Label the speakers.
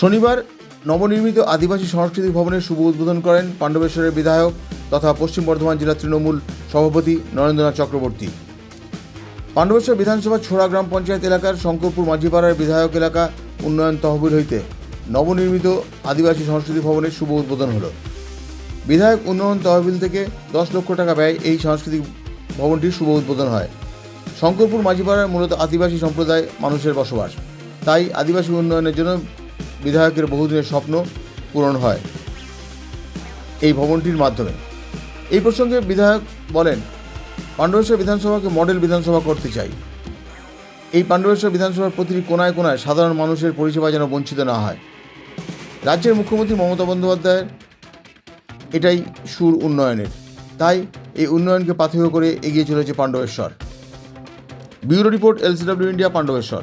Speaker 1: শনিবার নবনির্মিত আদিবাসী সংস্কৃতি ভবনের শুভ উদ্বোধন করেন পাণ্ডবেশ্বরের বিধায়ক তথা পশ্চিম বর্ধমান জেলা তৃণমূল সভাপতি নরেন্দ্রনাথ চক্রবর্তী। পাণ্ডবেশ্বর বিধানসভা ছোড়া গ্রাম পঞ্চায়েত এলাকার শঙ্করপুর মাঝিপাড়ার বিধায়ক এলাকা উন্নয়ন তহবিল হইতে নবনির্মিত আদিবাসী সংস্কৃতি ভবনের শুভ উদ্বোধন হলো। বিধায়ক উন্নয়ন তহবিল থেকে দশ লক্ষ টাকা ব্যয় এই সাংস্কৃতিক ভবনটির শুভ উদ্বোধন হয়। শঙ্করপুর মাঝিপাড়ার মূলত আদিবাসী সম্প্রদায় মানুষের বসবাস। তাই আদিবাসী উন্নয়নের জন্য বিধায়কের বহুদিনের স্বপ্ন পূরণ হয় এই ভবনটির মাধ্যমে। এই প্রসঙ্গে বিধায়ক বলেন, পাণ্ডবেশ্বর বিধানসভাকে মডেল বিধানসভা করতে চাই। এই পাণ্ডবেশ্বর বিধানসভার প্রতিটি কোনায় কোনায় সাধারণ মানুষের পরিষেবা যেন বঞ্চিত না হয়। রাজ্যের মুখ্যমন্ত্রী মমতা বন্দ্যোপাধ্যায়ের এটাই সুর উন্নয়নের। তাই এই উন্নয়নকে পাথেয় করে এগিয়ে চলেছে Pandabeswar. Bureau report, LCW India, Pandabeswar.